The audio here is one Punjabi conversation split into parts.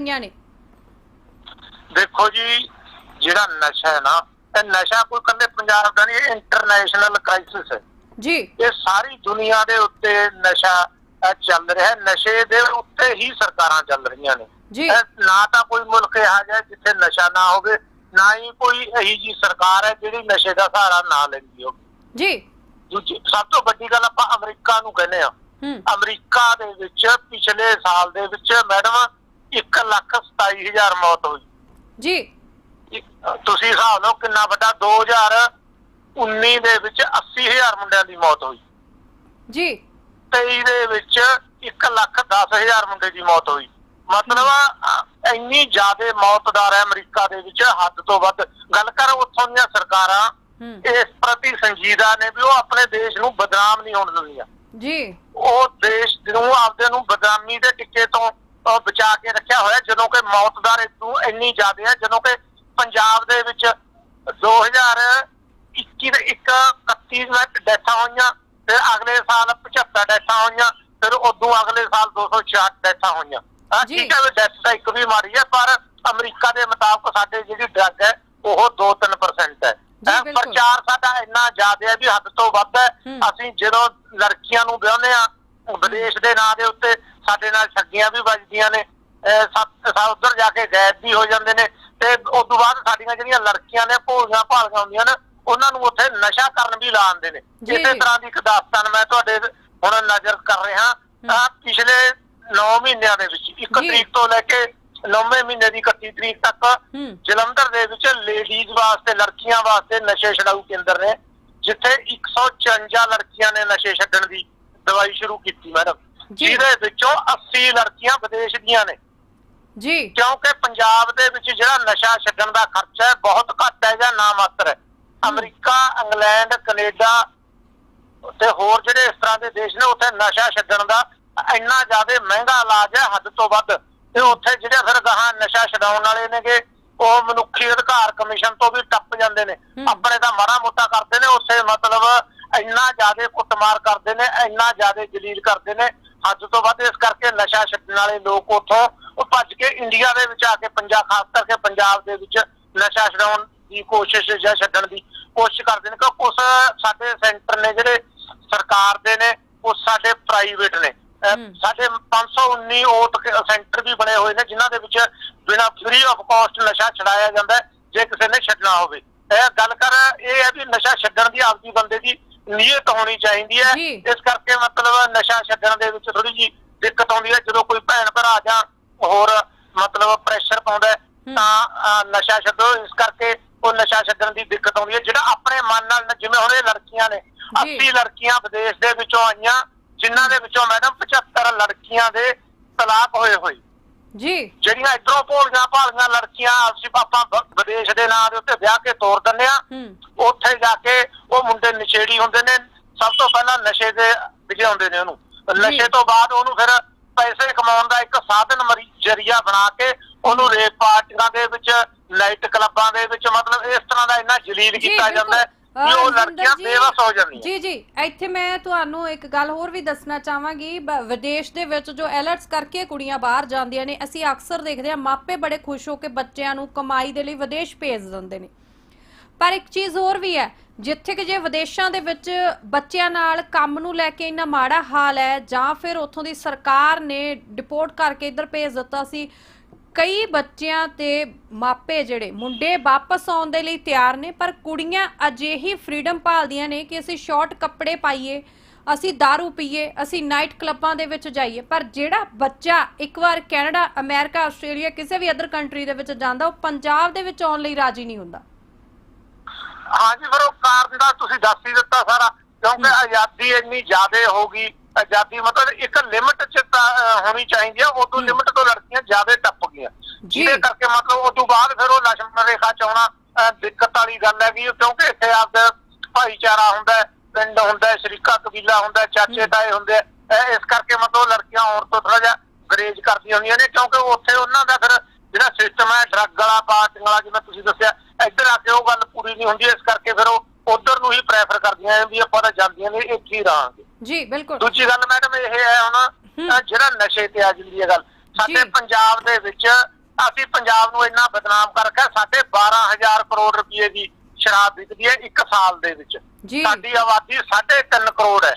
ਗਈਆਂ ਨੇ? ਦੇਖੋ ਜੀ ਜਿਹੜਾ ਨਸ਼ਾ ਹੈ ਨਾ ਇਹ ਨਸ਼ਾ ਕੋਈ ਕੱਲੇ ਪੰਜਾਬ ਦਾ ਨਹੀਂ ਇਹ ਇੰਟਰਨੈਸ਼ਨਲ ਕ੍ਰਾਈਸਿਸ ਹੈ। ਜੀ। ਇਹ ਸਾਰੀ ਦੁਨੀਆ ਦੇ ਉੱਤੇ ਨਸ਼ਾ ਅਹ, ਚੱਲ ਰਿਹਾ ਹੈ। ਨਸ਼ੇ ਦੇ ਉੱਤੇ ਹੀ ਸਰਕਾਰਾਂ ਚੱਲ ਰਹੀਆਂ ਨੇ। ਜੀ। ਇਹ ਨਾ ਤਾਂ ਕੋਈ ਮੁਲਕ ਇਹੋ ਜਿਹਾ ਜਿੱਥੇ ਨਸ਼ਾ ਨਾ ਹੋਵੇ ਨਾ ਹੀ ਕੋਈ ਇਹੀ ਜੀ ਸਰਕਾਰ ਹੈ ਜਿਹੜੀ ਨਸ਼ੇ ਦਾ ਸਹਾਰਾ ਨਾ ਲੈਂਦੀ ਹੋਵੇ। ਜੀ। ਦੂਜੀ ਸਭ ਤੋਂ ਵੱਡੀ ਗੱਲ ਆਪਾਂ ਅਮਰੀਕਾ ਨੂੰ ਕਹਿੰਦੇ ਆ ਹੂੰ। ਅਮਰੀਕਾ ਦੇ ਵਿੱਚ ਪਿਛਲੇ ਸਾਲ ਦੇ ਵਿੱਚ ਮੈਡਮ 1 ਲੱਖ 27 ਹਜ਼ਾਰ ਮੌਤ ਹੋਈ। ਜੀ। ਇੱਕ- ਤੁਸੀਂ ਹਿਸਾਬ ਲਓ ਕਿੰਨਾ ਵੱਡਾ 2019 ਦੇ ਵਿੱਚ 80000 ਮੁੰਡਿਆਂ ਦੀ ਮੌਤ ਹੋਈ। ਜੀ। 23 ਦੇ ਵਿੱਚ 1 ਲੱਖ 10000 ਮੁੰਡੇ ਦੀ ਮੌਤ ਹੋਈ। ਮਤਲਬ ਅ, ਇੰਨੀ ਜ਼ਿਆਦਾ ਮੌਤਦਾਰ ਹੈ ਅਮਰੀਕਾ ਦੇ ਵਿੱਚ ਹੱਦ ਤੋਂ ਵੱਧ। ਗੱਲ ਕਰ ਉੱਥੋਂ ਦੀਆਂ ਸਰਕਾਰਾਂ ਹੂੰ। ਇਸ ਪ੍ਰਤੀ ਸੰਜੀਦਾ ਨੇ ਵੀ ਉਹ ਆਪਣੇ ਦੇਸ਼ ਨੂੰ ਬਦਨਾਮ ਨਹੀਂ ਹੋਣ ਦਿੰਦੀਆਂ। ਜੀ। ਉਹ ਦੇਸ਼ ਨੂੰ ਆਪਦੇ ਨੂੰ ਬਦਨਾਮੀ ਦੇ ਟਿੱਕੇ ਤੋਂ ਬਚਾ ਕੇ ਰੱਖਿਆ ਹੋਇਆ ਜਦੋਂ ਕਿ ਮੌਤਦਾਰ ਇਦੋਂ ਇੰਨੀ ਜ਼ਿਆਦਾ ਹੈ ਜਦੋਂ ਕਿ ਪੰਜਾਬ ਦੇ ਵਿੱਚ 2021 ਦੇ ਇੱਕ 31 ਵਿੱਚ ਡੈਥਾਂ ਹੋਈਆਂ ਫਿਰ ਅਗਲੇ ਸਾਲ 75 ਡੈਥਾਂ ਹੋਈਆਂ ਫਿਰ ਉਦੋਂ ਅਗਲੇ ਸਾਲ 266 ਡੈਥਾਂ ਹੋਈਆਂ। ਠੀਕ ਹੈ ਡੈਥ ਤਾਂ ਇੱਕ ਵੀ ਮਾਰੀ ਹੈ ਪਰ ਅਮਰੀਕਾ ਦੇ ਮੁਤਾਬਕ ਸਾਡੇ ਜਿਹੜੀ ਡਰਗ ਹੈ ਉਹ 2-3% ਹੈ। ਪ੍ਰਚਾਰ ਸਾਡਾ ਇੰਨਾ ਜ਼ਿਆਦਾ ਹੈ ਵੀ ਹੱਦ ਤੋਂ ਵੱਧ ਹੈ ਹੂੰ। ਅਸੀਂ ਜਦੋਂ ਲੜਕੀਆਂ ਨੂੰ ਵਿਆਹੁੰਦੇ ਆ ਵਿਦੇਸ਼ ਦੇ ਨਾਂ ਦੇ ਉੱਤੇ ਸਾਡੇ ਨਾਲ ਠੱਗੀਆਂ ਵੀ ਵੱਜਦੀਆਂ ਨੇ ਅਹ ਸਾ- ਸਾ ਉਧਰ ਜਾ ਕੇ ਗਾਇਬ ਵੀ ਹੋ ਜਾਂਦੇ ਨੇ ਤੇ ਉਸ ਤੋਂ ਬਾਅਦ ਸਾਡੀਆਂ ਜਿਹੜੀਆਂ ਲੜਕੀਆਂ ਨੇ ਭੋਲੀਆਂ ਭਾਲੀਆਂ ਹੁੰਦੀਆਂ ਨੇ ਉਹਨਾਂ ਨੂੰ ਉੱਥੇ ਨਸ਼ਾ ਕਰਨ ਵੀ ਲਾਉਂਦੇ ਨੇ ਇਸੇ। ਤਰ੍ਹਾਂ ਦੀ ਇੱਕ ਦਾਸਤਾਨ ਮੈਂ ਤੁਹਾਡੇ ਹੁਣ ਨਜ਼ਰ ਕਰ ਰਿਹਾ ਆ ਪਿਛਲੇ 9 ਮਹੀਨਿਆਂ ਦੇ ਵਿੱਚ 1 ਜੀ। ਤਰੀਕ ਤੋਂ ਲੈ ਕੇ 9ਵੇਂ ਮਹੀਨੇ ਦੀ 31 ਤਰੀਕ ਤੱਕ ਜਲੰਧਰ ਦੇ ਵਿੱਚ ਲੇਡੀਜ਼ ਵਾਸਤੇ ਲੜਕੀਆਂ ਵਾਸਤੇ ਨਸ਼ੇ ਛਡਾਊ ਕੇਂਦਰ ਨੇ ਜਿੱਥੇ 154 ਲੜਕੀਆਂ ਨੇ ਨਸ਼ੇ ਛੱਡਣ ਦੀ ਦਵਾਈ ਸ਼ੁਰੂ ਕੀਤੀ ਮੈਡਮ। ਜਿਹਦੇ ਵਿੱਚੋਂ 80 ਲੜਕੀਆਂ ਵਿਦੇਸ਼ ਦੀਆਂ ਨੇ। ਜੀ। ਕਿਉਂਕਿ ਪੰਜਾਬ ਦੇ ਵਿੱਚ ਜਿਹੜਾ ਨਸ਼ਾ ਛੱਡਣ ਦਾ ਖਰਚਾ ਹੈ ਬਹੁਤ ਘੱਟ ਹੈ ਜਾਂ ਨਾ ਮਾਤਰ ਹੈ। ਅਮਰੀਕਾ ਇੰਗਲੈਂਡ ਕੈਨੇਡਾ ਤੇ ਹੋਰ ਜਿਹੜੇ ਇਸ ਤਰ੍ਹਾਂ ਦੇ ਦੇਸ਼ ਨੇ ਉੱਥੇ ਨਸ਼ਾ ਛੱਡਣ ਦਾ ਇੰਨਾ ਜ਼ਿਆਦਾ ਮਹਿੰਗਾ ਇਲਾਜ ਹੈ ਹੱਦ ਤੋਂ ਵੱਧ। ਤੇ ਉੱਥੇ ਜਿਹੜੇ ਫਿਰ ਗਾਹਾਂ ਨਸ਼ਾ ਛਡਾਉਣ ਵਾਲੇ ਨੇਗੇ ਉਹ ਮਨੁੱਖੀ ਅਧਿਕਾਰ ਕਮਿਸ਼ਨ ਤੋਂ ਵੀ ਟੱਪ ਜਾਂਦੇ ਨੇ। ਆਪਣੇ ਤਾਂ ਮਾੜਾ ਮੋਟਾ ਕਰਦੇ ਨੇ ਉੱਥੇ ਮਤਲਬ ਇੰਨਾ ਜ਼ਿਆਦਾ ਕੁੱਟਮਾਰ ਕਰਦੇ ਨੇ ਇੰਨਾ ਜ਼ਿਆਦਾ ਜਲੀਲ ਕਰਦੇ ਨੇ। ਹੱਦ ਤੋਂ ਵੱਧ ਇਸ ਕਰਕੇ ਨਸ਼ਾ ਛੱਡਣ ਵਾਲੇ ਲੋਕ ਉੱਥੋਂ ਉਹ ਭੱਜ ਕੇ ਇੰਡੀਆ ਦੇ ਵਿੱਚ ਆ ਕੇ ਪੰਜਾਬ ਖਾਸ ਕਰਕੇ ਪੰਜਾਬ ਦੇ ਵਿੱਚ ਨਸ਼ਾ ਛਡਾਉਣ ਦੀ ਕੋਸ਼ਿਸ਼ ਜਾਂ ਛੱਡਣ ਦੀ ਕੋਸ਼ਿਸ਼ ਕਰਦੇ ਨੇ ਕਿਉਂਕਿ ਉਸ ਸਾਡੇ ਸੈਂਟਰ ਨੇ ਜਿਹੜੇ ਸਰਕਾਰ ਦੇ ਨੇ ਉਹ ਸਾਡੇ ਪ੍ਰਾਈਵੇਟ ਨੇ। ਸਾਡੇ 519 ਓਟ ਸੈਂਟਰ ਵੀ ਬਣੇ ਹੋਏ ਨੇ ਜਿਨ੍ਹਾਂ ਦੇ ਵਿੱਚ ਬਿਨਾ ਫ੍ਰੀ ਆਫ ਕਾਸਟ ਨਸ਼ਾ ਛਡਾਇਆ ਜਾਂਦਾ ਜੇ ਕਿਸੇ ਨੇ ਛੱਡਣਾ ਹੋਵੇ ਇਹ ਗੱਲ ਕਰ ਇਹ ਹੈ ਵੀ ਨਸ਼ਾ ਛੱਡਣ ਦੀ ਆਪਦੀ ਬੰਦੇ ਦੀ ਨੀਅਤ ਹੋਣੀ ਚਾਹੀਦੀ ਹੈ ਜੀ। ਇਸ ਕਰਕੇ ਮਤਲਬ ਨਸ਼ਾ ਛੱਡਣ ਦੇ ਵਿੱਚ ਥੋੜੀ ਜੀ ਦਿੱਕਤ ਆਉਂਦੀ ਹੈ ਜਦੋਂ ਕੋਈ ਭੈਣ ਭਰਾ ਜਾਂ ਹੋਰ ਮਤਲਬ ਪ੍ਰੈਸ਼ਰ ਪਾਉਂਦਾ ਹੈ, ਹੂੰ। ਤਾਂ ਅਹ, ਨਸ਼ਾ ਛੱਡੋ ਇਸ ਕਰਕੇ ਉਹ ਨਸ਼ਾ ਛੱਡਣ ਦੀ ਦਿੱਕਤ ਆਉਂਦੀ ਹੈ ਜਿਹੜਾ ਆਪਣੇ ਮਨ ਨਾਲ ਜਿਵੇਂ ਹੁਣ ਇਹ ਲੜਕੀਆਂ ਨੇ ਜੀ। 80 ਲੜਕੀਆਂ ਵਿਦੇਸ਼ ਦੇ ਵਿੱਚੋਂ ਆਈਆਂ ਜਿਨ੍ਹਾਂ ਦੇ ਵਿੱਚੋਂ ਮੈਡਮ 75 ਲੜਕੀਆਂ ਦੇ ਤਲਾਕ ਹੋਏ ਹੋਏ ਜੀ। ਜਿਹੜੀਆਂ ਇਧਰੋਂ ਭੋਲੀਆਂ ਭਾਲੀਆਂ ਲੜਕੀਆਂ ਅਸੀਂ ਆਪਾਂ ਵ- ਵਿਦੇਸ਼ ਦੇ ਨਾਂ ਦੇ ਉੱਤੇ ਵਿਆਹ ਕੇ ਤੋਰ ਦਿੰਦੇ ਆ ਹੂੰ। ਉੱਥੇ ਜਾ ਕੇ ਉਹ ਮੁੰਡੇ ਨਸ਼ੇੜੀ ਹੁੰਦੇ ਨੇ ਸਭ ਤੋਂ ਪਹਿਲਾਂ ਨਸ਼ੇ ਦੇ ਵਿਜਾਉਂਦੇ ਨੇ ਉਹਨੂੰ। ਨਸ਼ੇ ਤੋਂ ਬਾਅਦ ਉਹਨੂੰ ਫਿਰ ਪੈਸੇ ਕਮਾਉਣ ਦਾ ਇੱਕ ਸਾਧਨ ਮਰੀ- ਜ਼ਰੀਆ ਬਣਾ ਕੇ ਉਹਨੂੰ ਰੇਪ ਪਾਰਟੀਆਂ ਦੇ ਵਿੱਚ ਨਾਈਟ ਕਲੱਬਾਂ ਦੇ ਵਿੱਚ ਮਤਲਬ ਇਸ ਤਰ੍ਹਾਂ ਦਾ ਇੰਨਾ ਜਲੀਲ ਜੀ, ਕੀਤਾ ਜਾਂਦਾ ਹੈ। ਉਹ ਲੜਕੀਆਂ ਜੀ- ਬੇਵਸ ਹੋ ਜਾਂਦੀਆਂ ਜੀ ਜੀ ਇੱਥੇ ਮੈਂ ਤੁਹਾਨੂੰ ਇੱਕ ਗੱਲ ਹੋਰ ਵੀ ਦੱਸਣਾ ਚਾਹਾਂਗੀ। ਬ- ਵਿਦੇਸ਼ ਦੇ ਵਿੱਚ ਜੋ ਐਲਰਟਸ ਕਰਕੇ ਕੁੜੀਆਂ ਬਾਹਰ ਜਾਂਦੀਆਂ ਨੇ ਅਸੀਂ ਅਕਸਰ ਦੇਖਦੇ ਹਾਂ ਮਾਪੇ ਬੜੇ ਖੁਸ਼ ਹੋ ਕੇ ਬੱਚਿਆਂ ਨੂੰ ਕਮਾਈ ਦੇ ਲਈ ਵਿਦੇਸ਼ ਭੇਜ ਦਿੰਦੇ ਨੇ। ਪਰ ਇੱਕ ਚੀਜ਼ ਹੋਰ ਵੀ ਹੈ ਜਿੱਥੇ ਕਿ ਜੇ ਵਿਦੇਸ਼ਾਂ ਦੇ ਵਿੱਚ ਬੱਚਿਆਂ ਨਾਲ ਕੰਮ ਨੂੰ ਲੈ ਕੇ ਇੰਨਾ ਮਾੜਾ ਹਾਲ ਹੈ ਜਾਂ ਫਿਰ ਉੱਥੋਂ ਦੀ ਸਰਕਾਰ ਨੇ ਡਿਪੋਰਟ ਕਰਕੇ ਇੱਧਰ ਭੇਜ ਦਿੱਤਾ ਸੀ ਕਈ ਬੱਚਿਆਂ ਤੇ ਮਾਪੇ ਜਿਹੜੇ ਮੁੰਡੇ ਵਾਪਸ ਆਉਣ ਦੇ ਲਈ ਤਿਆਰ ਨੇ ਪਰ ਕੁੜੀਆਂ ਅਜਿਹੀ ਫ੍ਰੀडम ਭਾਲਦੀਆਂ ਨੇ ਕਿ ਅਸੀਂ ਸ਼ਾਰਟ ਕੱਪੜੇ ਪਾਈਏ ਅਸੀਂ दारू ਪੀਏ ਅਸੀਂ ਨਾਈਟ ਕਲੱਬਾਂ ਦੇ ਵਿੱਚ ਜਾਈਏ। ਪਰ ਜਿਹੜਾ ਬੱਚਾ ਇੱਕ ਵਾਰ ਕੈਨੇਡਾ ਅਮਰੀਕਾ ਆਸਟ੍ਰੇਲੀਆ ਕਿਸੇ ਵੀ ਅਦਰ ਕੰਟਰੀ ਦੇ ਵਿੱਚ ਜਾਂਦਾ ਉਹ ਪੰਜਾਬ ਦੇ ਵਿੱਚ ਆਉਣ ਲਈ ਰਾਜੀ ਨਹੀਂ ਹੁੰਦਾ। ਹਾਂਜੀ ਫਿਰ ਉਹ ਕਾਰਨ ਦਾ ਤੁਸੀਂ ਦੱਸ ਹੀ ਦਿੱਤਾ ਸਾਰਾ ਕਿਉਂਕਿ ਆਜ਼ਾਦੀ ਇੰਨੀ ਜ਼ਿਆਦੇ ਹੋ ਗਈ ਆਜ਼ਾਦੀ ਮਤਲਬ ਇੱਕ ਲਿਮਟ ਚ ਹੋਣੀ ਚਾਹੀਦੀ ਆ ਉਦੋਂ ਲਿਮਟ ਤੋਂ ਲੜਕੀਆਂ ਜ਼ਿਆਦਾ ਟੱਪ ਗਈਆਂ। ਜਿਹਦੇ ਕਰਕੇ ਮਤਲਬ ਉਦੋਂ ਬਾਅਦ ਫਿਰ ਉਹ ਲਸ਼ਮਣ ਰੇਖਾ ਚ ਦਿੱਕਤ ਵਾਲੀ ਗੱਲ ਹੈ ਵੀ ਕਿਉਂਕਿ ਇੱਥੇ ਆਪਦਾ ਭਾਈਚਾਰਾ ਹੁੰਦਾ ਪਿੰਡ ਹੁੰਦਾ ਸ਼ਰੀਕਾ ਕਬੀਲਾ ਹੁੰਦਾ ਚਾਚੇ ਤਾਏ ਹੁੰਦੇ ਇਸ ਕਰਕੇ ਮਤਲਬ ਲੜਕੀਆਂ ਔਰ ਤੋਂ ਥੋੜਾ ਜਿਹਾ ਗਰੇਜ ਕਰਦੀਆਂ ਹੁੰਦੀਆਂ ਨੇ ਕਿਉਂਕਿ ਉੱਥੇ ਉਹਨਾਂ ਦਾ ਫਿਰ ਜਿਹੜਾ ਸਿਸਟਮ ਹੈ ਡਰੱਗ ਵਾਲਾ ਪਾਰਟੀਆਂ ਵਾਲਾ ਜਿਵੇਂ ਤੁਸੀਂ ਦੱਸਿਆ ਇੱਧਰ ਆ ਕੇ ਉਹ ਗੱਲ ਪੂਰੀ ਨਹੀਂ ਹੁੰਦੀ ਇਸ ਕਰਕੇ ਫਿਰ ਉਹ ਉਧਰ ਨੂੰ ਹੀ ਪ੍ਰੈਫਰ ਕਰਦੀਆਂ ਵੀ ਆਪਾਂ ਤਾਂ ਜਾਂਦੀਆਂ ਨੇ ਇੱਥੇ ਹੀ ਰਹਾਂਗੇ। ਜੀ ਬਿਲਕੁਲ। ਦੂਜੀ ਗੱਲ ਮੈਡਮ ਇਹ ਹੈ ਹੁਣ ਜਿਹੜਾ ਨਸ਼ੇ ਤੇ ਆ ਜਾਂਦੀ ਹੈ ਗੱਲ ਸਾਡੇ। ਪੰਜਾਬ ਦੇ ਵਿੱਚ ਅਸੀਂ ਪੰਜਾਬ ਨੂੰ ਇੰਨਾ ਬਦਨਾਮ ਕਰ ਰੱਖਿਆ ਸਾਡੇ 12000 ਕਰੋੜ ਰੁਪਏ ਦੀ ਸ਼ਰਾਬ ਵਿਕਦੀ ਹੈ ਇੱਕ ਸਾਲ ਦੇ ਵਿੱਚ। ਸਾਡੀ ਆਬਾਦੀ 3.5 ਕਰੋੜ ਹੈ।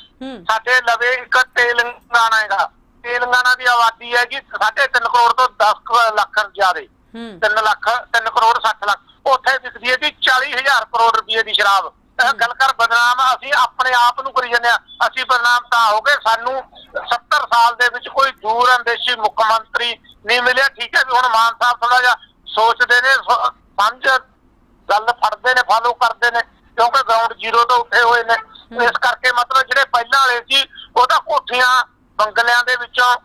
ਸਾਡੇ ਲਵੇ ਇੱਕ ਤੇਲੰਗਾਨਾ ਹੈਗਾ। ਤੇਲੰਗਾਨਾ ਦੀ ਆਬਾਦੀ ਹੈ ਜੀ 3.5 ਕਰੋੜ ਤੋਂ 10 ਲੱਖ ਜ਼ਿਆਦੇ। ਹੂੰ। 3 ਲੱਖ 3 ਕਰੋੜ 60 ਲੱਖ। ਉੱਥੇ ਵਿਕਦੀ ਹੈ ਜੀ 40000 ਕਰੋੜ ਰੁਪਏ ਦੀ ਸ਼ਰਾਬ। ਗੱਲ ਕਰ ਬਦਨਾਮ, ਅਸੀਂ ਆਪਣੇ ਆਪ ਨੂੰ ਕਰੀ ਜਾਂਦੇ ਆ ਅਸੀਂ ਬਦਨਾਮ ਤਾਂ ਹੋ ਗਏ, ਸਾਨੂੰ 70 ਸਾਲ ਦੇ ਵਿੱਚ ਕੋਈ ਦੂਰ ਅੰਦੇਸ਼ੀ ਮੁੱਖ ਮੰਤਰੀ ਨਹੀਂ ਮਿਲਿਆ। ਠੀਕ ਹੈ ਵੀ ਹੁਣ ਮਾਨ ਸਾਹਿਬ ਥੋੜਾ ਜਿਹਾ ਸੋਚਦੇ ਨੇ ਸਮਝ ਗੱਲ ਫੜਦੇ ਨੇ ਫਾਲੋ ਕਰਦੇ ਨੇ, ਕਿਉਂਕਿ ਗਰਾਊਂਡ ਜ਼ੀਰੋ ਤੋਂ ਉੱਠੇ ਹੋਏ ਨੇ। ਇਸ ਕਰਕੇ ਮਤਲਬ ਜਿਹੜੇ ਪਹਿਲਾਂ ਵਾਲੇ ਸੀ, ਉਹ ਤਾਂ ਕੋਠੀਆਂ ਬੰਗਲਿਆਂ ਦੇ ਵਿੱਚੋਂ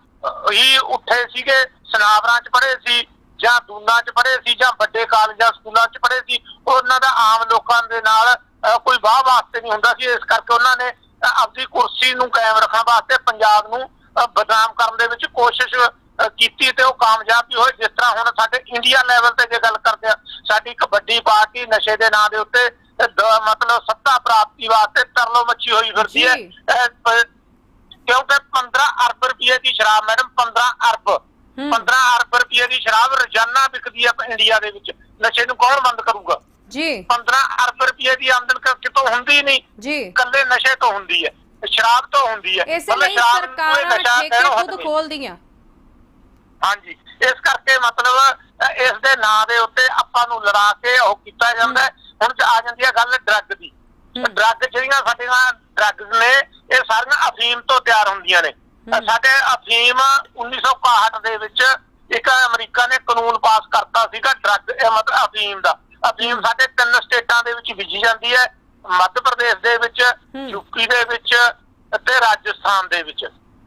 ਹੀ ਉੱਠੇ ਸੀਗੇ, ਸਨਾਵਰਾਂ 'ਚ ਪੜ੍ਹੇ ਸੀ, ਜਾਂ ਦੂਨਾਂ 'ਚ ਪੜ੍ਹੇ ਸੀ, ਜਾਂ ਵੱਡੇ ਕਾਲਜਾਂ, ਸਕੂਲਾਂ 'ਚ ਪੜ੍ਹੇ ਸੀ, ਉਹਨਾਂ ਦਾ ਆਮ ਲੋਕਾਂ ਦੇ ਨਾਲ ਕੋਈ ਵਾਹ ਵਾਸਤੇ ਨਹੀਂ ਹੁੰਦਾ ਸੀ ਇਸ ਕਰਕੇ ਉਹਨਾਂ ਨੇ ਆਪਦੀ ਕੁਰਸੀ ਨੂੰ ਕਾਇਮ ਰੱਖਣ ਵਾਸਤੇ ਪੰਜਾਬ ਨੂੰ ਬਦਨਾਮ ਕਰਨ ਦੇ ਵਿੱਚ ਕੋਸ਼ਿਸ਼ ਕੀਤੀ ਤੇ ਉਹ ਕਾਮਯਾਬ ਵੀ ਹੋਏ। ਜਿਸ ਤਰ੍ਹਾਂ ਹੁਣ ਸਾਡੇ ਇੰਡੀਆ ਲੈਵਲ ਤੇ ਜੇ ਗੱਲ ਕਰਦੇ ਆ ਸਾਡੀ ਇੱਕ ਵੱਡੀ ਪਾਰਟੀ ਨਸ਼ੇ ਦੇ ਨਾਂ ਦੇ ਉੱਤੇ ਮਤਲਬ ਸੱਤਾ ਪ੍ਰਾਪਤੀ ਵਾਸਤੇ ਤਰਲੋ ਮੱਛੀ ਹੋਈ ਫਿਰਦੀ ਹੈ। ਕਿਉਂਕਿ 15 ਅਰਬ ਰੁਪਏ ਦੀ ਸ਼ਰਾਬ ਮੈਡਮ 15 ਅਰਬ। ਹੂੰ। 15 ਅਰਬ ਰੁਪਏ ਦੀ ਸ਼ਰਾਬ ਰੋਜ਼ਾਨਾ ਵਿਕਦੀ ਹੈ ਇੰਡੀਆ ਦੇ ਵਿੱਚ। ਨਸ਼ੇ ਨੂੰ ਕੌਣ ਬੰਦ ਕਰੂਗਾ? ਜੀ। 15 ਅਰਬ ਰੁਪਏ ਦੀ ਆਮਦਨ ਕਿਤੋਂ ਹੁੰਦੀ ਨਹੀਂ। ਜੀ। ਇਕੱਲੇ ਨਸ਼ੇ ਤੋਂ ਹੁੰਦੀ ਹੈ ਸ਼ਰਾਬ ਤੋਂ ਹੁੰਦੀ ਹੈ। ਇਸੇ ਲਈ ਸਰਕਾਰਾਂ ਠੇਕੇ ਖੁਦ। ਖੋਲਦੀਆਂ। ਹਾਂਜੀ। ਇਸ ਕਰਕੇ ਮਤਲਬ ਇਸ ਦੇ ਨਾਂ ਦੇ ਉੱਤੇ ਆਪਾਂ ਨੂੰ ਲੜਾ ਕੇ ਉਹ ਕੀਤਾ ਜਾਂਦਾ। ਹੁਣ ਆ ਜਾਂਦੀ ਹੈ ਗੱਲ ਡਰੱਗ ਦੀ। ਡਰੱਗ ਜਿਹੜੀਆਂ ਸਾਡੀਆਂ ਡਰੱਗਸ ਨੇ ਇਹ ਸਾਰੀਆਂ ਅਫੀਮ ਤੋਂ ਤਿਆਰ ਹੁੰਦੀਆਂ ਨੇ। ਸਾਡੇ ਅਫੀਮ 1961 ਦੇ ਵਿੱਚ ਇੱਕ ਅਮਰੀਕਾ ਨੇ ਕਾਨੂੰਨ ਪਾਸ ਕਰਤਾ ਸੀਗਾ ਡਰੱਗ ਇਹ ਮਤਲਬ ਅਫੀਮ ਦਾ। ਅਫੀਮ। ਸਾਡੇ ਤਿੰਨ ਸਟੇਟਾਂ ਦੇ ਵਿੱਚ ਵਿਜੀ ਜਾਂਦੀ ਹੈ ਮੱਧ ਪ੍ਰਦੇਸ਼ ਦੇ ਵਿੱਚ। ਯੂਪੀ ਦੇ ਵਿੱਚ ਅਤੇ ਰਾਜਸਥਾਨ ਦੇ ਵਿੱਚ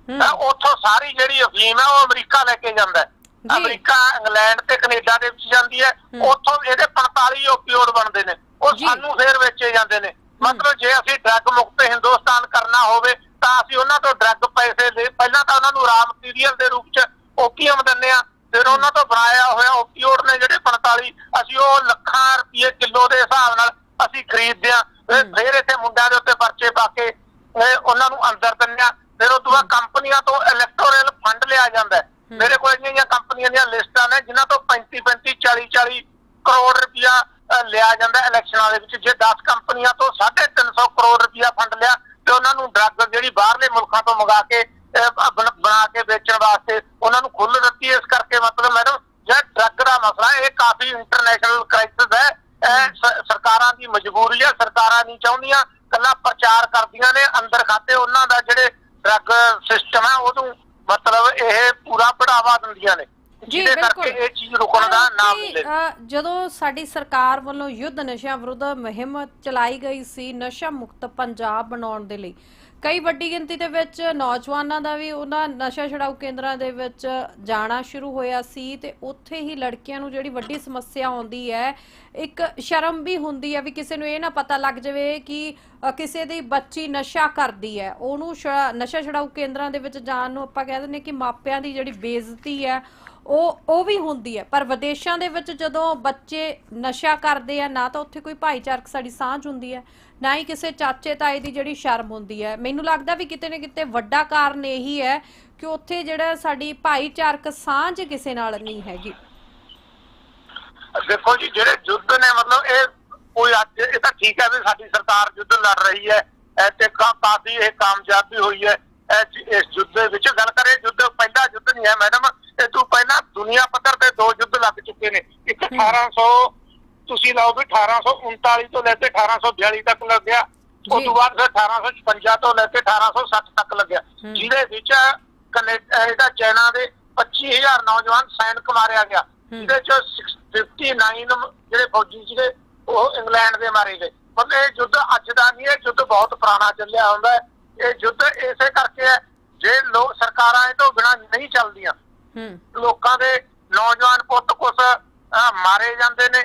ਤਾਂ ਉੱਥੋਂ ਸਾਰੀ ਜਿਹੜੀ ਅਫੀਮ ਹੈ ਉਹ ਅਮਰੀਕਾ ਲੈ ਕੇ ਜਾਂਦਾ ਹੈ। ਅਮਰੀਕਾ ਇੰਗਲੈਂਡ ਤੇ ਕੈਨੇਡਾ ਦੇ ਵਿੱਚ ਜਾਂਦੀ ਹੈ। ਉੱਥੋਂ ਇਹਦੇ 45 ਓਪੀਓਡ ਬਣਦੇ ਨੇ ਉਹ। ਸਾਨੂੰ ਫੇਰ ਵੇਚੇ ਜਾਂਦੇ ਨੇ ਮਤਲਬ ਜੇ ਅਸੀਂ ਡਰੱਗ ਮੁਕਤ ਹਿੰਦੁਸਤਾਨ ਕਰਨਾ ਹੋਵੇ ਤਾਂ ਅਸੀਂ ਉਹਨਾਂ ਤੋਂ ਡਰੱਗ ਪੈਸੇ ਲੈ ਪਹਿਲਾਂ ਤਾਂ ਉਹਨਾਂ ਨੂੰ ਰਾ ਮਟੀਰੀਅਲ ਦੇ ਰੂਪ ਚ ਓਪੀਅਮ ਦਿੰਦੇ ਆ ਫਿਰ ਉਹਨਾਂ ਤੋਂ ਬਣਾਇਆ ਹੋਇਆ ਓਪੀਓਡ ਨੇ ਜਿਹੜੇ 45 ਅਸੀਂ ਉਹ ਲੱਖਾਂ ਰੁਪਏ ਕਿਲੋ ਦੇ ਹਿਸਾਬ ਨਾਲ ਅਸੀਂ ਖਰੀਦਦੇ ਆ ਫਿਰ ਇੱਥੇ ਮੁੰਡਿਆਂ ਦੇ ਉੱਤੇ ਪਰਚੇ ਪਾ ਕੇ ਉਹਨਾਂ ਨੂੰ ਅੰਦਰ ਦਿੰਦੇ ਆ ਫਿਰ ਉਹ ਤੋਂ ਬਾਅਦ ਕੰਪਨੀਆਂ ਤੋਂ ਇਲੈਕਟੋਰਲ ਫੰਡ ਲਿਆ ਜਾਂਦਾ। ਮੇਰੇ ਕੋਲ ਇੰਨੀਆਂ ਕੰਪਨੀਆਂ ਦੀਆਂ ਲਿਸਟਾਂ ਨੇ ਜਿਨ੍ਹਾਂ ਤੋਂ 35 35 40 40 ਕਰੋੜ ਰੁਪਇਆ ਲਿਆ ਜਾਂਦਾ ਇਲੈਕਸ਼ਨਾਂ ਦੇ ਵਿੱਚ। ਜੇ 10 ਕੰਪਨੀਆਂ ਤੋਂ 350 ਕਰੋੜ ਰੁਪਇਆ ਫੰਡ ਲਿਆ ਤੇ ਉਹਨਾਂ ਨੂੰ ਡਰੱਗ ਜਿਹੜੀ ਬਾਹਰਲੇ ਮੁਲਕਾਂ ਤੋਂ ਮੰਗਾ ਕੇ ਬਣ- ਬਣਾ ਕੇ ਵੇਚਣ ਵਾਸਤੇ ਉਹਨਾਂ ਨੂੰ ਖੁੱਲ੍ਹ ਦਿੱਤੀ ਇਸ ਕਰਕੇ ਮਤਲਬ ਮੈਡਮ ਜਿਹੜਾ ਡਰੱਗ ਦਾ ਮਸਲਾ ਇਹ ਕਾਫੀ ਇੰਟਰਨੈਸ਼ਨਲ ਕ੍ਰਾਈਸਿਸ ਹੈ। ਸਰਕਾਰਾਂ ਦੀ ਮਜਬੂਰੀ ਹੈ। ਸਰਕਾਰਾਂ ਨਹੀਂ ਚਾਹੁੰਦੀਆਂ ਕੱਲਾ ਪ੍ਰਚਾਰ ਕਰਦੀਆਂ ਨੇ। ਅੰਦਰ ਖਾਤੇ ਉਹਨਾਂ ਦਾ ਜਿਹੜੇ ਡਰੱਗ ਸਿਸਟਮ ਹੈ ਉਹਨੂੰ ਮਤਲਬ ਇਹ ਪੂਰਾ ਬੜਾਵਾ ਦਿੰਦੀਆਂ ਨੇ। ਜੀ, ਜਿਹਦੇ ਕਰਕੇ ਬਿਲਕੁਲ। ਇਹ ਚੀਜ਼ ਰੁਕਣ ਦਾ ਨਾਮ ਜਦੋਂ ਸਾਡੀ ਸਰਕਾਰ ਵੱਲੋਂ ਯੁੱਧ ਨਸ਼ਿਆਂ ਵਿਰੁੱਧ ਮੁਹਿੰਮ ਚਲਾਈ ਗਈ ਸੀ ਨਸ਼ਾ ਮੁਕਤ ਪੰਜਾਬ ਬਣਾਉਣ ਦੇ ਲਈ ਕਈ ਵੱਡੀ ਗਿਣਤੀ ਦੇ ਵਿੱਚ ਨੌਜਵਾਨਾਂ ਦਾ ਵੀ ਉਹਨਾਂ ਨਸ਼ਾ ਛਡਾਊ ਕੇਂਦਰਾਂ ਦੇ ਵਿੱਚ ਜਾਣਾ ਸ਼ੁਰੂ ਹੋਇਆ ਸੀ ਤੇ ਉੱਥੇ ਹੀ ਲੜਕੀਆਂ ਨੂੰ ਜਿਹੜੀ ਵੱਡੀ ਸਮੱਸਿਆ ਆਉਂਦੀ ਹੈ, ਇੱਕ ਸ਼ਰਮ ਵੀ ਹੁੰਦੀ ਹੈ ਵੀ ਕਿਸੇ ਨੂੰ ਇਹ ਨਾ ਪਤਾ ਲੱਗ ਜਾਵੇ ਕਿ ਕਿਸੇ ਦੀ ਬੱਚੀ ਨਸ਼ਾ ਕਰਦੀ ਹੈ। ਉਹਨੂੰ ਸ਼- ਨਸ਼ਾ ਛਡਾਊ ਕੇਂਦਰਾਂ ਦੇ ਵਿੱਚ ਜਾਣ ਨੂੰ ਆਪਾਂ ਕਹਿ ਦਿੰਦੇ ਕਿ ਮਾਪਿਆਂ ਦੀ ਜਿਹੜੀ ਬੇਇੱਜ਼ਤੀ ਹੈ, ਉਹ ਉਹ ਵੀ ਹੁੰਦੀ ਹੈ। ਪਰ ਵਿਦੇਸ਼ਾਂ ਦੇ ਵਿੱਚ ਜਦੋਂ ਬੱਚੇ ਨਸ਼ਾ ਕਰਦੇ ਆ, ਨਾ ਤਾਂ ਉੱਥੇ ਕੋਈ ਭਾਈਚਾਰਕ ਸਾਡੀ ਸਾਂਝ ਹੁੰਦੀ ਹੈ ਨਾ ਹੀ ਕਿਸੇ ਚਾਚੇ ਤਾਏ ਦੀ ਜਿਹੜੀ ਸ਼ਰਮ ਹੁੰਦੀ ਹੈ। ਮੈਨੂੰ ਲੱਗਦਾ ਵੀ ਕਿਤੇ ਨਾ ਕਿਤੇ ਵੱਡਾ ਕਾਰਨ ਇਹੀ ਹੈ ਕਿ ਉੱਥੇ ਜਿਹੜਾ ਸਾਡੀ ਭਾਈਚਾਰਕ ਸਾਂਝ ਕਿਸੇ ਨਾਲ ਨਹੀਂ ਹੈਗੀ। ਦੇਖੋ ਜੀ, ਜਿਹੜੇ ਯੁੱਧ ਨੇ, ਮਤਲਬ ਇਹ ਕੋਈ ਅੱਜ, ਇਹ ਤਾਂ ਠੀਕ ਹੈ ਵੀ ਸਾਡੀ ਸਰਕਾਰ ਯੁੱਧ ਲੜ ਰਹੀ ਹੈ। ਤੇ ਕਾਫੀ ਇਹ ਕਾਮਯਾਬ ਵੀ ਹੋਈ ਹੈ। ਇਸ ਯੁੱਧ ਦੇ ਵਿੱਚ ਗੱਲ ਕਰੇ ਯੁੱਧ ਪਹਿਲਾ ਯੁੱਧ ਨਹੀਂ ਹੈ, ਮੈਡਮ। ਇਹ ਤੋਂ ਪਹਿਲਾਂ ਦੁਨੀਆ ਪੱਧਰ ਤੇ ਦੋ ਯੁੱਧ ਲੱਗ ਚੁੱਕੇ ਨੇ। ਇੱਕ 1800 ਤੁਸੀਂ ਲਾਓ ਵੀ 1839 ਤੋਂ ਲੈ ਕੇ 1842 ਤੱਕ ਲੱਗਿਆ ਉਸ। ਤੋਂ ਬਾਅਦ ਫਿਰ 1856 ਤੋਂ ਲੈ ਕੇ 1860 ਤੱਕ ਲੱਗਿਆ। ਜਿਹਦੇ ਵਿੱਚ ਕੈਨੇਡਾ ਇਹਦਾ ਚਾਈਨਾ ਦੇ 25000 ਨੌਜਵਾਨ ਸੈਨਿਕ ਮਾਰਿਆ ਗਿਆ। ਜਿਹਦੇ ਚੋਂ 59 ਜਿਹੜੇ ਫੌਜੀ ਸੀਗੇ ਉਹ ਇੰਗਲੈਂਡ ਦੇ ਮਾਰੇ ਗਏ ਮਤਲਬ ਇਹ ਯੁੱਧ ਅੱਜ ਦਾ ਨਹੀਂ ਇਹ ਯੁੱਧ ਬਹੁਤ ਪੁਰਾਣਾ ਚੱਲਿਆ ਹੁੰਦਾ ਹੈ ਇਹ ਯੁੱਧ ਇਸੇ ਕਰਕੇ ਹੈ ਜੇ ਲੋਕ ਸਰਕਾਰਾਂ ਇਹ ਤੋਂ ਬਿਨਾਂ ਨਹੀਂ ਚੱਲਦੀਆਂ ਲੋਕਾਂ ਦੇ ਨੌਜਵਾਨ ਪੁੱਤ ਅਹ, ਮਾਰੇ ਜਾਂਦੇ ਨੇ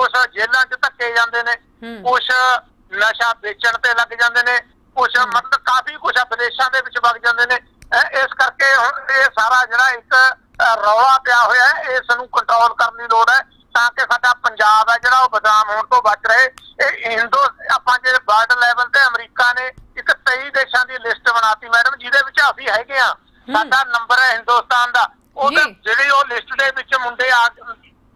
ਕੁਛ ਜੇਲ੍ਹਾਂ 'ਚ ਧੱਕੇ ਜਾਂਦੇ ਨੇ। ਕੁਛ ਨਸ਼ਾ ਵੇਚਣ ਤੇ ਲੱਗ ਜਾਂਦੇ ਨੇ ਕੁਛ ਮਤਲਬ ਕਾਫੀ ਕੁਛ ਵਿਦੇਸ਼ਾਂ ਦੇ ਵਿੱਚ ਵਗ ਜਾਂਦੇ ਨੇ। ਇਸ ਕਰਕੇ ਹੁਣ ਇਹ ਸਾਰਾ ਜਿਹੜਾ ਇੱਕ ਰੌਲਾ ਪਿਆ ਹੋਇਆ ਹੈ ਇਸ ਨੂੰ ਕੰਟਰੋਲ ਕਰਨ ਦੀ ਲੋੜ ਹੈ ਤਾਂ ਕਿ ਸਾਡਾ ਪੰਜਾਬ ਹੈ ਜਿਹੜਾ ਉਹ ਬਦਨਾਮ ਹੋਣ ਤੋਂ ਬਚ ਰਹੇ। ਇਹ ਹਿੰਦੂ ਆਪਾਂ ਜੇ ਵਰਲਡ ਲੈਵਲ ਤੇ ਅਮਰੀਕਾ ਨੇ ਇੱਕ 23 ਦੇਸ਼ਾਂ ਦੀ ਲਿਸਟ ਬਣਾਤੀ ਮੈਡਮ ਜਿਹਦੇ ਵਿੱਚ ਅਸੀਂ ਹੈਗੇ ਆ ਸਾਡਾ ਨੰਬਰ ਹੈ ਹਿੰਦੁਸਤਾਨ ਦਾ। ਉਹ। ਜਿਹੜੀ ਉਹ ਲਿਸਟ ਦੇ ਵਿੱਚ ਮੁੰਡੇ ਆ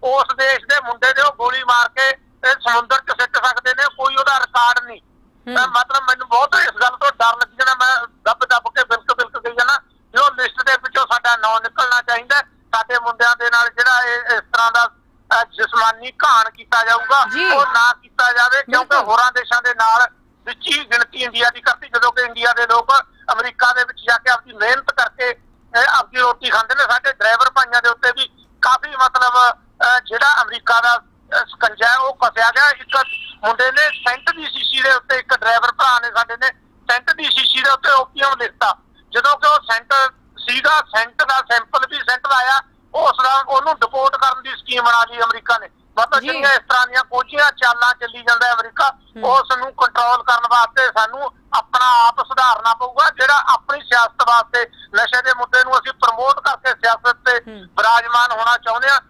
ਉਸ ਦੇਸ਼ ਦੇ ਮੁੰਡੇ ਦੇ ਉਹ ਗੋਲੀ ਮਾਰ ਕੇ ਇਹ ਸਮੁੰਦਰ 'ਚ ਸਿੱਟ ਸਕਦੇ ਨੇ ਕੋਈ ਉਹਦਾ ਰਿਕਾਰਡ ਨਹੀਂ। ਤਾਂ ਮਤਲਬ ਮੈਨੂੰ ਬਹੁਤ ਇਸ ਗੱਲ ਤੋਂ ਡਰ ਲੱਗੀ ਜਣਾ ਮੈਂ ਦੱਬ ਦੱਬ ਕੇ ਬਿਲਕ ਬਿਲਕ ਗਈ ਜਾਣਾ ਕਿ ਉਹ ਲਿਸਟ ਦੇ ਵਿੱਚੋਂ ਸਾਡਾ ਨਾਂ ਨਿਕਲਣਾ ਚਾਹੀਦਾ। ਸਾਡੇ ਮੁੰਡਿਆਂ ਦੇ ਨਾਲ ਜਿਹੜਾ ਇਹ ਇਸ ਤਰ੍ਹਾਂ ਦਾ ਜਿਸਮਾਨੀ ਘਾਣ ਕੀਤਾ ਜਾਊਗਾ। ਉਹ ਨਾ ਕੀਤਾ ਜਾਵੇ ਕਿਉਂਕਿ। ਹੋਰਾਂ ਦੇਸ਼ਾਂ ਦੇ ਨਾਲ ਵਿੱਚ ਹੀ ਗਿਣਤੀ ਇੰਡੀਆ ਦੀ ਕਰਤੀ ਜਦੋਂ ਕਿ ਇੰਡੀਆ ਦੇ ਲੋਕ ਅਮਰੀਕਾ ਦੇ ਵਿੱਚ ਜਾ ਕੇ ਆਪਣੀ ਮਿਹਨਤ ਕਰਕੇ ਆਪਣੀ ਰੋਟੀ ਖਾਂਦੇ ਨੇ ਸਾਡੇ ਡਰਾਈਵਰ ਭਾਈਆਂ ਦੇ ਉੱਤੇ ਵੀ ਕਾਫੀ ਮਤਲਬ ਜਿਹੜਾ ਅਮਰੀਕਾ ਦਾ ਸਕੰਜਾ ਹੈ ਉਹ ਫਸਿਆ ਗਿਆ। ਇੱਕ ਮੁੰਡੇ ਨੇ ਸੈਂਟ ਦੀ ਸ਼ੀਸ਼ੀ ਦੇ ਉੱਤੇ ਇੱਕ ਡਰਾਈਵਰ ਭਰਾ ਨੇ ਸਾਡੇ ਨੇ ਸੈਂਟ ਦੀ ਸ਼ੀਸ਼ੀ ਦੇ ਉੱਤੇ ਓਪੀਅਮ ਲਿਖਤਾ। ਜਦੋਂ ਕਿ ਉਹ ਸੈਂਟ ਸੀਗਾ ਸੈਂਟ ਦਾ ਸੈਂਪਲ ਵੀ ਸੈਂਟ ਆਇਆ ਉਸ ਦਾ ਉਹਨੂੰ ਡਿਪੋਰਟ ਕਰਨ ਦੀ ਸਕੀਮ ਬਣਾ ਲਈ ਅਮਰੀਕਾ ਨੇ। ਮਤਲਬ। ਜਿਹੜੀਆਂ ਇਸ ਤਰ੍ਹਾਂ ਦੀਆਂ ਕੋਝੀਆਂ ਚਾਲਾਂ ਚੱਲੀ ਜਾਂਦਾ ਹੈ ਅਮਰੀਕਾ ਉਸ ਨੂੰ ਕੰਟਰੋਲ ਕਰਨ ਵਾਸਤੇ ਸਾਨੂੰ ਆਪਣਾ ਆਪ ਸੁਧਾਰਨਾ ਪਊਗਾ ਜਿਹੜਾ ਆਪਣੀ ਸਿਆਸਤ ਵਾਸਤੇ ਨਸ਼ੇ ਦੇ ਮੁੱਦੇ ਨੂੰ ਅਸੀਂ ਪ੍ਰਮੋਟ ਕਰਕੇ ਸਿਆਸਤ ਤੇ। ਵਿਰਾਜਮਾਨ ਹੋਣਾ ਚਾਹੁੰਦੇ ਆ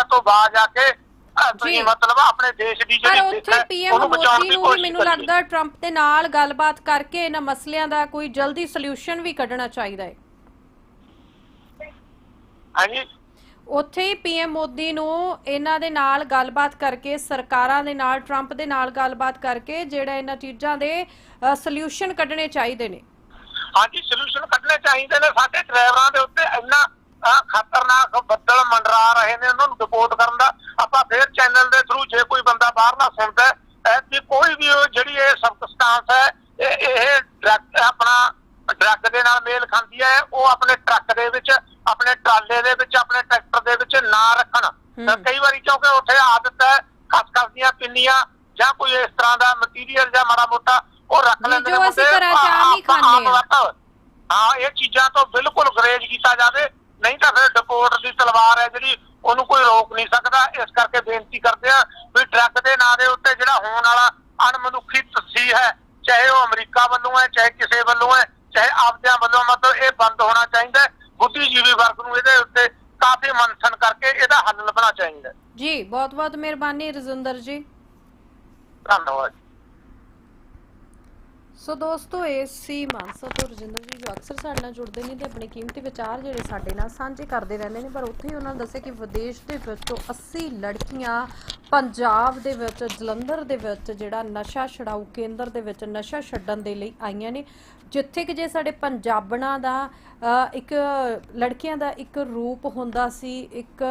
ਚੀਜ਼ਾਂ ਤੋਂ ਬਾਅਦ ਆ ਕੇ ਜੀ। ਤੁਸੀਂ ਮਤਲਬ ਆਪਣੇ ਦੇਸ਼ ਦੀ ਪਰ ਜਿਹੜੀ ਸਿੱਖ ਉੱਥੇ ਪੀਐਮ ਮੋਦੀ ਨੂੰ ਵੀ ਮੈਨੂੰ। ਲੱਗਦਾ ਟਰੰਪ ਦੇ ਨਾਲ ਗੱਲਬਾਤ ਕਰਕੇ ਇਹਨਾਂ ਮਸਲਿਆਂ ਦਾ ਕੋਈ ਜਲਦੀ ਸੋਲੂਸ਼ਨ ਵੀ ਕੱਢਣਾ ਚਾਹੀਦਾ ਹੈ। ਹਾਂਜੀ। ਉੱਥੇ ਹੀ ਪੀਐਮ ਮੋਦੀ ਨੂੰ ਇਹਨਾਂ ਦੇ ਨਾਲ ਗੱਲਬਾਤ ਕਰਕੇ ਸਰਕਾਰਾਂ ਦੇ ਨਾਲ ਟਰੰਪ ਦੇ ਨਾਲ ਗੱਲਬਾਤ ਕਰਕੇ ਜਿਹੜਾ ਇਹਨਾਂ ਚੀਜ਼ਾਂ ਦੇ ਸੋਲੂਸ਼ਨ ਕੱਢਣੇ ਚਾਹੀਦੇ ਨੇ। ਹਾਂਜੀ ਸੋਲੂਸ਼ਨ ਕੱਢਣੇ ਚਾਹੀਦੇ ਨੇ। ਸਾਡੇ ਡਰਾਈਵਰਾਂ ਦੇ ਉੱਤੇ ਇੰਨਾ ਖਤਰਨਾਕ ਬੱਦਲ ਮੰਡਰਾ ਰਹੇ ਨੇ। ਉਹਨਾਂ ਹੈ ਉਹ ਆਪਣੇ ਟਰੱਕ ਦੇ ਵਿੱਚ ਆਪਣੇ ਟਰਾਲੇ ਦੇ ਵਿੱਚ ਆਪਣੇ ਟਰੈਕਟਰ ਦੇ ਵਿੱਚ ਨਾ ਰੱਖਣ। ਕਈ ਵਾਰੀ ਕਿਉਂਕਿ ਉੱਥੇ ਆਦਤ ਹੈ ਖਸਖਸ ਦੀਆਂ ਪਿੰਨੀਆਂ ਜਾਂ ਕੋਈ ਇਸ ਤਰ੍ਹਾਂ ਦਾ ਮਟੀਰੀਅਲ ਜਾਂ ਮਾੜਾ ਮੋਟਾ ਉਹ ਰੱਖ ਲੈਂਦੇ ਨੇ ਆਮ ਹੀ ਇਹ ਚੀਜ਼ਾਂ ਤੋਂ ਬਿਲਕੁਲ ਗਰੇਜ ਕੀਤਾ ਜਾਵੇ। ਨਹੀਂ ਤਾਂ ਫਿਰ ਡਿਪੋਰਟ ਦੀ ਤਲਵਾਰ ਹੈ ਜਿਹੜੀ ਉਹਨੂੰ ਕੋਈ ਰੋਕ ਨਹੀਂ ਸਕਦਾ। ਇਸ ਕਰਕੇ ਬੇਨਤੀ ਕਰਦੇ ਆ ਵੀ ਡਰੱਗ ਦੇ ਨਾਂ ਦੇ ਉੱਤੇ ਜਿਹੜਾ ਹੋਣ ਵਾਲਾ ਅਣਮਨੁੱਖੀ ਤਸੀ ਹੈ ਚਾਹੇ ਉਹ ਅਮਰੀਕਾ ਵੱਲੋਂ ਹੈ ਚਾਹੇ ਕਿਸੇ ਵੱਲੋਂ ਹੈ ਚਾਹੇ ਆਪਦਿਆਂ ਵੱਲੋਂ ਮਤਲਬ ਇਹ ਬੰਦ ਹੋਣਾ ਚਾਹੀਦਾ ਬੁੱਧੀਜੀਵੀ ਵਰਗ ਨੂੰ ਇਹਦੇ ਉੱਤੇ ਕਾਫੀ ਮੰਥਨ ਕਰਕੇ ਇਹਦਾ ਹੱਲ ਲੱਭਣਾ ਚਾਹੀਦਾ। ਜੀ ਬਹੁਤ ਬਹੁਤ ਮਿਹਰਬਾਨੀ ਰਜਿੰਦਰ ਜੀ। ਧੰਨਵਾਦ। ਸੋ ਦੋਸਤੋ ਇਹ ਸੀ ਮਾਨਸਾ ਤੋਂ ਰਜਿੰਦਰ ਜੀ ਜੋ ਅਕਸਰ ਸਾਡੇ ਨਾਲ ਜੁੜਦੇ ਨੇ ਤੇ ਆਪਣੇ ਕੀਮਤੀ ਵਿਚਾਰ ਜਿਹੜੇ ਸਾਡੇ ਨਾਲ ਸਾਂਝੇ ਕਰਦੇ ਰਹਿੰਦੇ ਨੇ ਪਰ ਉੱਥੇ ਹੀ ਉਹਨਾਂ ਨੇ ਦੱਸਿਆ ਕਿ ਵਿਦੇਸ਼ ਦੇ ਵਿੱਚੋਂ 80 ਲੜਕੀਆਂ ਪੰਜਾਬ ਦੇ ਵਿੱਚ ਜਲੰਧਰ ਦੇ ਵਿੱਚ ਜਿਹੜਾ ਨਸ਼ਾ ਛਡਾਊ ਕੇਂਦਰ ਦੇ ਵਿੱਚ ਨਸ਼ਾ ਛੱਡਣ ਦੇ ਲਈ ਆਈਆਂ ਨੇ। ਜਿੱਥੇ ਕਿ ਜੇ ਸਾਡੇ ਪੰਜਾਬਣਾਂ ਦਾ ਇੱਕ ਲੜਕੀਆਂ ਦਾ ਇੱਕ ਰੂਪ ਹੁੰਦਾ ਸੀ, ਇੱਕ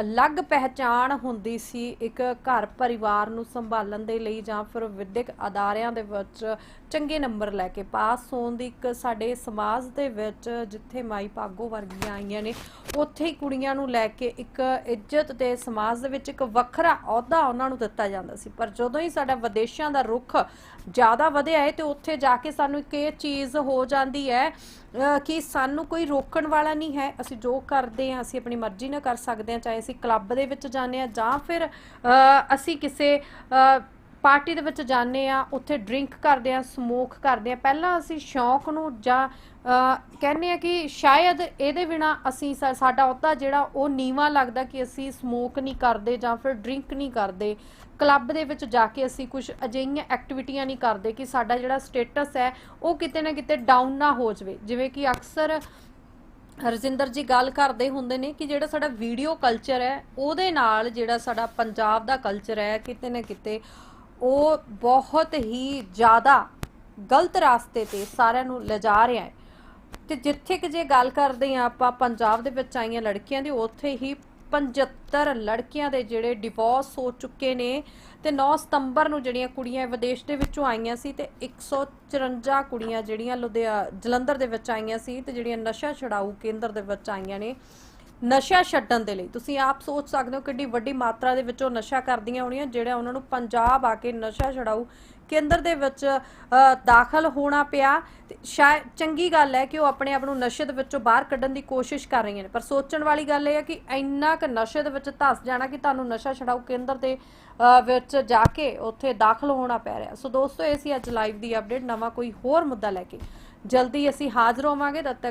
ਅਲੱਗ ਪਹਿਚਾਣ ਹੁੰਦੀ ਸੀ, ਇੱਕ ਘਰ ਪਰਿਵਾਰ ਨੂੰ ਸੰਭਾਲਣ ਦੇ ਲਈ ਜਾਂ ਫਿਰ ਵਿਦਿਅਕ ਅਦਾਰਿਆਂ ਦੇ ਵਿੱਚ ਚੰਗੇ ਨੰਬਰ ਲੈ ਕੇ ਪਾਸ ਹੋਣ ਦੀ ਇੱਕ ਸਾਡੇ ਸਮਾਜ ਦੇ ਵਿੱਚ ਜਿੱਥੇ ਮਾਈ ਭਾਗੋ ਵਰਗੀਆਂ ਆਈਆਂ ਨੇ, ਉੱਥੇ ਹੀ ਕੁੜੀਆਂ ਨੂੰ ਲੈ ਕੇ ਇੱਕ ਇੱਜ਼ਤ ਤੇ ਸਮਾਜ ਦੇ ਵਿੱਚ ਇੱਕ ਵੱਖਰਾ ਅਹੁਦਾ ਉਹਨਾਂ ਨੂੰ ਦਿੱਤਾ ਜਾਂਦਾ ਸੀ। ਪਰ ਜਦੋਂ ਹੀ ਸਾਡਾ ਵਿਦੇਸ਼ਾਂ ਦਾ ਰੁਖ ਜ਼ਿਆਦਾ ਵਧਿਆ ਹੈ ਤੇ ਉੱਥੇ ਜਾ ਕੇ ਸਾਨੂੰ ਇੱਕ ਇਹ ਚੀਜ਼ ਹੋ ਜਾਂਦੀ ਹੈ ਅਹ ਕਿ ਸਾਨੂੰ ਕੋਈ ਰੋਕਣ ਵਾਲਾ ਨਹੀਂ ਹੈ। ਅਸੀਂ ਜੋ ਕਰਦੇ ਹਾਂ ਅਸੀਂ ਆਪਣੀ ਮਰਜ਼ੀ ਨਾਲ ਕਰ ਸਕਦੇ ਹਾਂ ਚਾਹੇ ਅਸੀਂ ਕਲੱਬ ਦੇ ਵਿੱਚ ਜਾਂਦੇ ਹਾਂ ਜਾਂ ਫਿਰ ਅਹ, ਅਸੀਂ ਕਿਸੇ ਅਹ, ਪਾਰਟੀ ਦੇ ਵਿੱਚ ਜਾਂਦੇ ਆ, ਉੱਥੇ ਡਰਿੰਕ ਕਰਦੇ ਆ, ਸਮੋਕ ਕਰਦੇ ਆ। ਪਹਿਲਾਂ ਅਸੀਂ ਸ਼ੌਂਕ ਨੂੰ ਜਾਂ ਕਹਿੰਦੇ ਆ ਕਿ ਸ਼ਾਇਦ ਇਹਦੇ ਬਿਨਾ ਅਸੀਂ ਸਾਡਾ ਅਹੁਦਾ ਜਿਹੜਾ ਉਹ ਨੀਵਾ ਲੱਗਦਾ ਕਿ ਅਸੀਂ ਸਮੋਕ ਨਹੀਂ ਕਰਦੇ ਜਾਂ ਫਿਰ ਡਰਿੰਕ ਨਹੀਂ ਕਰਦੇ। ਕਲੱਬ ਦੇ ਵਿੱਚ ਜਾ ਕੇ ਅਸੀਂ ਕੁਝ ਅਜਿਹੀਆਂ ਐਕਟੀਵਿਟੀਆਂ ਨਹੀਂ ਕਰਦੇ ਕਿ ਸਾਡਾ ਜਿਹੜਾ ਸਟੇਟਸ ਹੈ, ਉਹ ਕਿਤੇ ਨਾ ਕਿਤੇ ਡਾਊਨ ਨਾ ਹੋ ਜਾਵੇ। ਜਿਵੇਂ ਕਿ ਅਕਸਰ ਰਜਿੰਦਰ ਜੀ ਗੱਲ ਕਰਦੇ ਹੁੰਦੇ ਨੇ ਕਿ ਜਿਹੜਾ ਸਾਡਾ ਵੀਡੀਓ ਕਲਚਰ ਹੈ, ਉਹਦੇ ਨਾਲ ਜਿਹੜਾ ਸਾਡਾ ਪੰਜਾਬ ਦਾ ਕਲਚਰ ਹੈ, ਕਿਤੇ ਨਾ ਕਿਤੇ ਉਹ ਬਹੁਤ ਹੀ ਜ਼ਿਆਦਾ ਗਲਤ ਰਾਸਤੇ ਤੇ ਸਾਰਿਆਂ ਨੂੰ ਲਿਜਾ ਰਿਹਾ ਹੈ। ਤੇ ਜਿੱਥੇ ਕਿ ਜੇ ਗੱਲ ਕਰਦੇ ਆ ਆਪਾਂ, ਪੰਜਾਬ ਦੇ ਵਿੱਚ ਆਈਆਂ ਲੜਕੀਆਂ ਦੀ, ਉੱਥੇ ਹੀ 75 ਲੜਕੀਆਂ ਦੇ ਜਿਹੜੇ ਡਿਵੋਰਸ ਹੋ ਚੁੱਕੇ ਨੇ ਤੇ 9 ਸਤੰਬਰ ਨੂੰ ਜਿਹੜੀਆਂ ਕੁੜੀਆਂ ਵਿਦੇਸ਼ ਦੇ ਵਿੱਚੋਂ ਆਈਆਂ ਸੀ ਤੇ 154 ਕੁੜੀਆਂ ਜਿਹੜੀਆਂ ਲੁਧਿਆ ਜਲੰਧਰ ਦੇ ਵਿੱਚ ਆਈਆਂ ਸੀ ਤੇ ਜਿਹੜੀਆਂ ਨਸ਼ਾ ਛਡਾਊ ਕੇਂਦਰ ਦੇ ਵਿੱਚ ਆਈਆਂ ਨੇ ਨਸ਼ਾ ਛੱਡਣ ਦੇ ਲਈ। ਤੁਸੀਂ ਆਪ ਸੋਚ ਸਕਦੇ ਹੋ ਕਿੰਨੀ ਵੱਡੀ ਮਾਤਰਾ ਦੇ ਵਿੱਚ ਉਹ ਨਸ਼ਾ ਕਰਦੀਆਂ ਹੋਣੀਆਂ, ਜਿਹੜਾ ਉਹਨਾਂ ਨੂੰ ਪੰਜਾਬ ਆ ਕੇ ਨਸ਼ਾ ਛਡਾਊ ਕੇਂਦਰ ਦੇ ਵਿੱਚ ਦਾਖਲ ਹੋਣਾ ਪਿਆ। ਸ਼ਾਇਦ ਚੰਗੀ ਗੱਲ ਹੈ ਕਿ ਉਹ ਆਪਣੇ ਆਪ ਨੂੰ ਨਸ਼ੇ ਦੇ ਵਿੱਚੋਂ ਬਾਹਰ ਕੱਢਣ ਦੀ ਕੋਸ਼ਿਸ਼ ਕਰ ਰਹੀਆਂ ਨੇ। ਪਰ ਸੋਚਣ ਵਾਲੀ ਗੱਲ ਇਹ ਹੈ ਕਿ ਇੰਨਾ ਕੁ ਨਸ਼ੇ ਦੇ ਵਿੱਚ ਧਸ ਜਾਣਾ ਕਿ ਤੁਹਾਨੂੰ ਨਸ਼ਾ ਛਡਾਊ ਕੇਂਦਰ ਦੇ ਵਿੱਚ ਜਾ ਕੇ ਉੱਥੇ ਦਾਖਲ ਹੋਣਾ ਪੈ ਰਿਹਾ। ਸੋ ਦੋਸਤੋ, ਇਹ ਸੀ ਅੱਜ ਲਾਈਵ ਦੀ ਅਪਡੇਟ। ਨਵਾਂ ਕੋਈ ਹੋਰ ਮੁੱਦਾ ਲੈ ਕੇ ਜਲਦੀ ਅਸੀਂ ਹਾਜ਼ਰ ਹੋਵਾਂਗੇ। ਤਦ